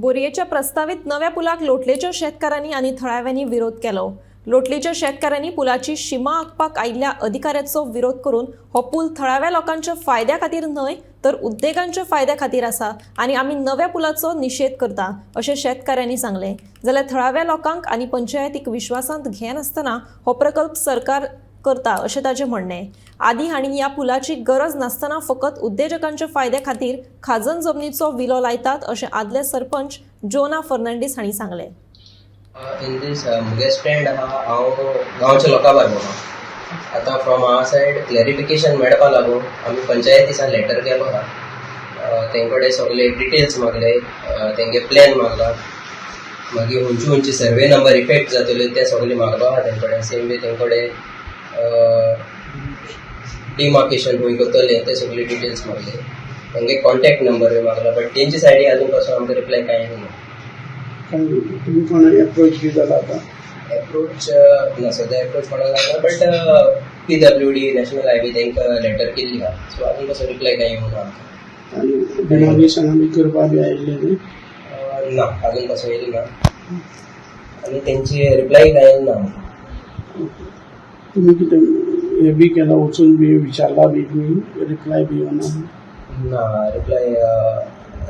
बोरियेच्या प्रस्तावित नव्या पुलाक लोटलेच्या शेतकऱ्यांनी आणि थळाव्यांनी विरोध केलो. लोटलीच्या शेतकऱ्यांनी पुलाची शिमा आखपाक आयिल्ल्या अधिकाऱ्याचो विरोध करून हो पूल थळाव्या लोकांच्या फायद्या खातीर न्हय तर उद्देगांच्या फायद्या खातीर आसा आनी आमी नव्या पुलाचो निशेध करता अशें शेतकऱ्यांनी सांगलें. जाल्यार थळाव्या लोकांक आनी पंचायतीक विश्वासांत घेनासतना हो प्रकल्प सरकार करता अशें ताचे म्हणणें. आदी हांणी ह्या पुलाची गरज नासतना फकत उद्देजकांच्या फायद्या खातीर खाजन जमनीचो विलो लायतात अशें आदले सरपंच जोना फर्नांडीस हांणी सांगलें. इन दीस मुगे स्टँड आहा हांव गांवच्या लोकां बरोबर आतां फ्रॉम आवर सायड क्लॅरिफिकेशन मेळपा लागून आमी पंचायतीसान लेटर केलो आहा तेंकडे सगळे डिटेल्स मागले. तेंगे प्लॅन मागला. मागीर खंयची खंयची सर्वे नंबर इफेक्ट जातल्यो ते सगळे मागलो. आहा तेंकडे सेम वे तेंकडे डिमार्केशन खंय करतले ते सगळे डिटेल्स मागले. तेंगे कॉन्टॅक्ट नंबर मागला बट तेंचे सायडी अजून पासून आमकां रिप्लाय कांय ना पण तुम्ही कोणाला अप्रोच बी झाला आता अप्रोच ना सध्या अप्रोच कोणाक लागना but P W D national highway तांकां लेटर केल्ली आहा सो आजून कसो रिप्लाय कांय येवना आमकां आणि डिमॉलिशन आम्ही करपा बी आयिल्ले न्ही. अं, ना अजून कसो येयली ना आनी तेंची रिप्लाय कांय आमकां तुम्ही कितें हे बी केला वचून बी विचारला बी तुम्ही रिप्लाय बी येवना ना रिप्लाय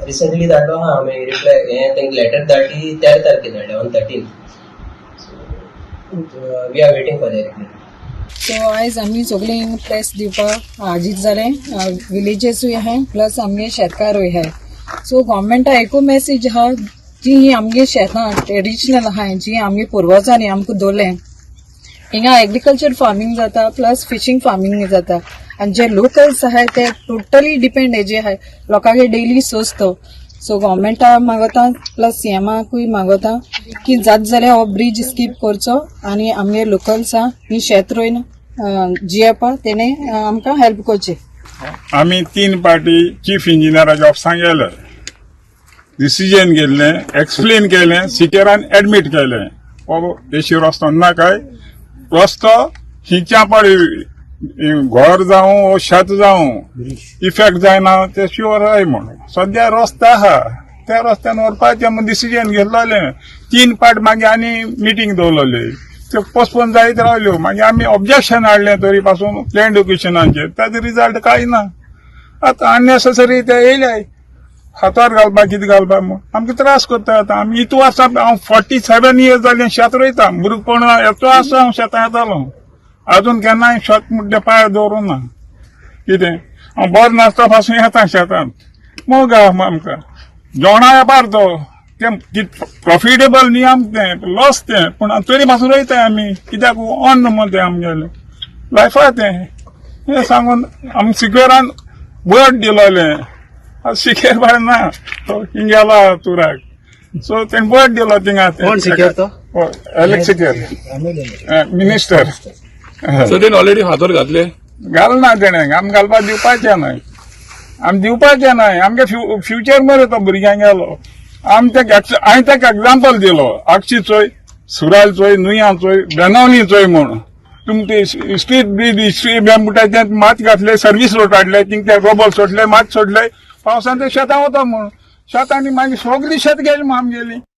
रिसंटली धाडलो आहा आमी रिप्लाय हें तांकां लेटर धाडली तेरा तारखेर धाडले on thirteen we are waiting for the reply so आयज आमी सगळीं प्रेस दिवपाक हाजीर जाले विलेजेसूय आहाय प्लस आमगे शेतकारूय आहाय सो गव्हर्मेंटा एकू मेसेज आहा जी ही आमगे शेतां ट्रेडिशनल आहाय जी आमगे पुर्वजांनी आमकां दवरलें हिंगा एग्रीकल्चर फार्मिंग जाता प्लस फिशींग फार्मिंग जाता. आनी जे लोकल्स आहाय ते टोटली डिपेंड हेजे आहाय लोकांगे डेली सोर्स सो गव्हर्मेंटा मागोता प्लस सीएमाकूय मागोता की जात जाल्यार हो ब्रीज स्कीप करचो आनी आमगे लोकल्सां ही शेत रोयन जियेपा तेणे आमकां हेल्प करचें. आमी तीन पार्टी चीफ इंजिनियराच्या ऑफिसांत गेले डिसिजन गेल्लें एक्सप्लेन केलें सिकेरान एडमीट केलें. हो देशी रस्तो ना काय? रस्तो हिच्या पडी घर जावं वो शेत जावं इफेक्ट जायना ते शुअर जाय म्हणून. सद्या रस्तो आहा त्या रस्त्यान व्हरपाचें डिसिजन घेतलेलें तीन पार्ट मागीर आनी मिटींग दवरलेली त्यो पोस्टपोन जायत रावल्यो मागीर आमी ऑब्जेक्शन हाडलें तरी पासून प्लॅन एड्युकेशनाचेर ताजो रिजल्ट कांय ना. आतां अननेसेसरी ते येयल्याय हातार घालपाक कितें घालपाक म्हूण आमकां त्रास करता येता आमी इतू आसा हांव फोर्टी सेवन इयर्स जालें शेत रोयता भुरगपण येतो आसा हांव शेतां येतालो अजून केन्नाय शेत मुड्डे पांय दवरूं ना. कितें हांव बरो नासता पासून येता शेतांत. मोग आमकां जेवणा वेपार तो. तें प्रॉफिटेबल न्ही आमकां तें लॉस तें. पूण तरी पासून रोयताय आमी कित्याक? अन्न म्हण तें आमगेलें लायफा तें. हें सांगून आमी सिक्वेरान वर्ड दिलोलें बाय ना तो हिंगेला तुराक सो तें बर्ड दिलो थिंगा कोण सिक्वेर तो? एलेक्स सिकेर मिनिस्टर सो तेन ऑलरेडी हातोर घातले घालना तेणें आमी घालपाक दिवपाचें न्हय आमी दिवपाचें न्हय आमगे फ्यु फ्युचर मरे तो भुरग्यांगेलो आमी तेका हांवें तेका एग्जाम्पल दिलो आगशी चोय सुराल चोय नुया चोय बेनावली चोय म्हूण तुमचे स्ट्रीट ब्रीज हिस्ट्री बेंबुटाचें मात घातले सर्वीस रोड हाडले थिंग ते रोबल सोडले मात सोडले पावसान ते शेतां वता म्हूण शेतांनी मागीर सगळीं शेत गेली म्हूण आमगेली